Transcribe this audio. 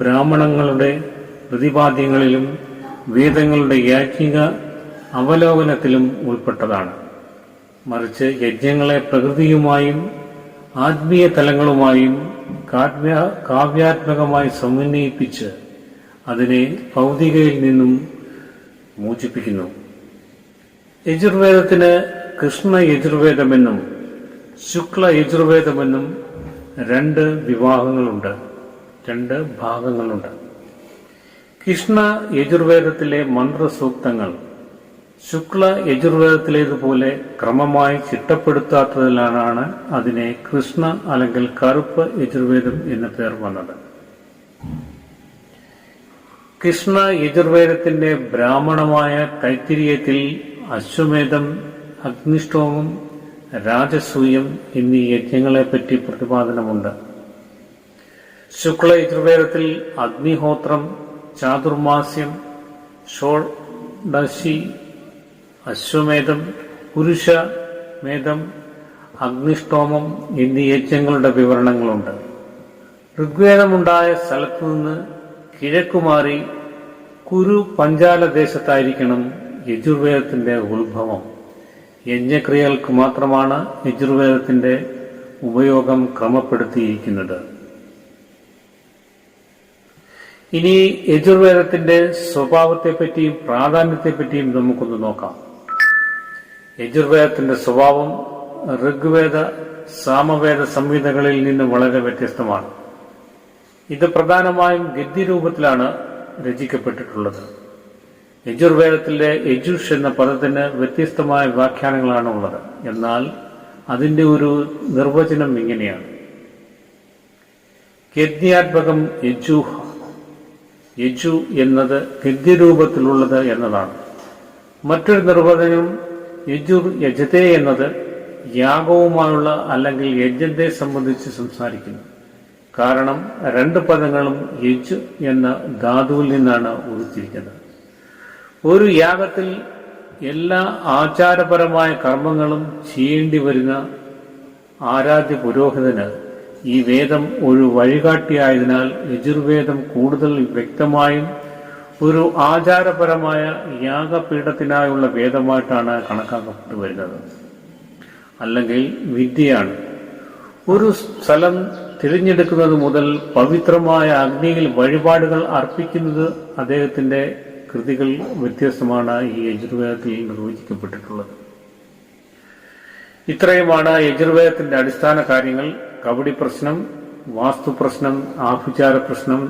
ബ്രാഹ്മണങ്ങളുടെ പ്രതിപാദ്യങ്ങളിലും വേദങ്ങളുടെ യാജ്ഞിക അവലോകനത്തിലും ഉൾപ്പെട്ടതാണ്. മറിച്ച് യജ്ഞങ്ങളെ പ്രകൃതിയുമായും ആത്മീയ തലങ്ങളുമായും കാവ്യ കാവ്യാത്മകമായി സമന്വയിപ്പിച്ച് അതിനെ ഭൗതികയിൽ നിന്നും മോചിപ്പിക്കുന്നു. യജുർവേദത്തിന് കൃഷ്ണ യജുർവേദമെന്നും ശുക്ല യജുർവേദമെന്നും രണ്ട് വിഭാഗങ്ങളുണ്ട് രണ്ട് ഭാഗങ്ങളുണ്ട്. കൃഷ്ണ യജുർവേദത്തിലെ മന്ത്രസൂക്തങ്ങൾ ശുക്ല യജുർവേദത്തിലേതുപോലെ ക്രമമായി ചിട്ടപ്പെടുത്താത്തതിലാണ് അതിനെ കൃഷ്ണ അല്ലെങ്കിൽ കറുപ്പ് യജുർവേദം എന്ന പേർ വന്നത്. കൃഷ്ണ യജുർവേദത്തിന്റെ ബ്രാഹ്മണമായ കൈത്തിരിയത്തിൽ അശ്വമേധം അഗ്നിഷ്ടോമം രാജസൂയം എന്നീ യജ്ഞങ്ങളെപ്പറ്റി പ്രതിപാദനമുണ്ട്. ശുക്ല യജുർവേദത്തിൽ അഗ്നിഹോത്രം ചാതുർമാസ്യം ഷോഡശി അശ്വമേധം പുരുഷ മേധം അഗ്നിഷ്ടോമം എന്നീ യജ്ഞങ്ങളുടെ വിവരണങ്ങളുണ്ട്. ഋഗ്വേദമുണ്ടായ സ്ഥലത്തു നിന്ന് കിഴക്കുമാറി കുരു പഞ്ചാല ദേശത്തായിരിക്കണം യജുർവേദത്തിന്റെ ഉത്ഭവം. യജ്ഞക്രിയകൾക്ക് മാത്രമാണ് യജുർവേദത്തിന്റെ ഉപയോഗം ക്രമപ്പെടുത്തിയിരിക്കുന്നത്. ഇനി യജുർവേദത്തിന്റെ സ്വഭാവത്തെപ്പറ്റിയും പ്രാധാന്യത്തെപ്പറ്റിയും നമുക്കൊന്ന് നോക്കാം. യജുർവേദത്തിന്റെ സ്വഭാവം ഋഗ്വേദ സാമവേദ സംഹിതകളിൽ നിന്ന് വളരെ വ്യത്യസ്തമാണ്. ഇത് പ്രധാനമായും ഗദ്യരൂപത്തിലാണ് രചിക്കപ്പെട്ടിട്ടുള്ളത്. യജുർവേദത്തിലെ യജുഷ് എന്ന പദത്തിന് വ്യത്യസ്തമായ വ്യാഖ്യാനങ്ങളാണ് ഉള്ളത്. എന്നാൽ അതിന്റെ ഒരു നിർവചനം ഇങ്ങനെയാണ്. യജ്ഞാത്മകം യജുഹ യജു എന്നത് ഗദ്യരൂപത്തിലുള്ളത് എന്നതാണ്. മറ്റൊരു നിർവചനം യജുർ യജത്തെ എന്നത് യാഗവുമായുള്ള അല്ലെങ്കിൽ യജ്ഞത്തെ സംബന്ധിച്ച് സംസാരിക്കുന്നു. കാരണം രണ്ട് പദങ്ങളും യജ് എന്ന ധാതുവിൽ നിന്നാണ് ഉരുത്തിരിക്കുന്നത് ഒരു യാഗത്തിൽ എല്ലാ ആചാരപരമായ കർമ്മങ്ങളും ചെയ്യേണ്ടി വരുന്ന ആരാധ്യ പുരോഹിതന് ഈ വേദം ഒരു വഴികാട്ടിയായതിനാൽ യജുർവേദം കൂടുതൽ വ്യക്തമായും ഒരു ആചാരപരമായ യാഗപീഠത്തിനായുള്ള വേദമായിട്ടാണ് കണക്കാക്കപ്പെട്ടു വരുന്നത്. അല്ലെങ്കിൽ വിദ്യയാണ്. ഒരു സ്ഥലം തിരഞ്ഞെടുക്കുന്നത് മുതൽ പവിത്രമായ അഗ്നിയിൽ വഴിപാടുകൾ അർപ്പിക്കുന്നത് അദ്ദേഹത്തിന്റെ കൃതികൾ വ്യത്യസ്തമാണ് ഈ യജുർവേദത്തിൽ നിർവചിക്കപ്പെട്ടിട്ടുള്ളത്. ഇത്രയുമാണ് യജുർവേദത്തിന്റെ അടിസ്ഥാന കാര്യങ്ങൾ. കബഡി പ്രശ്നം വാസ്തു പ്രശ്നം ആഭിചാര പ്രശ്നം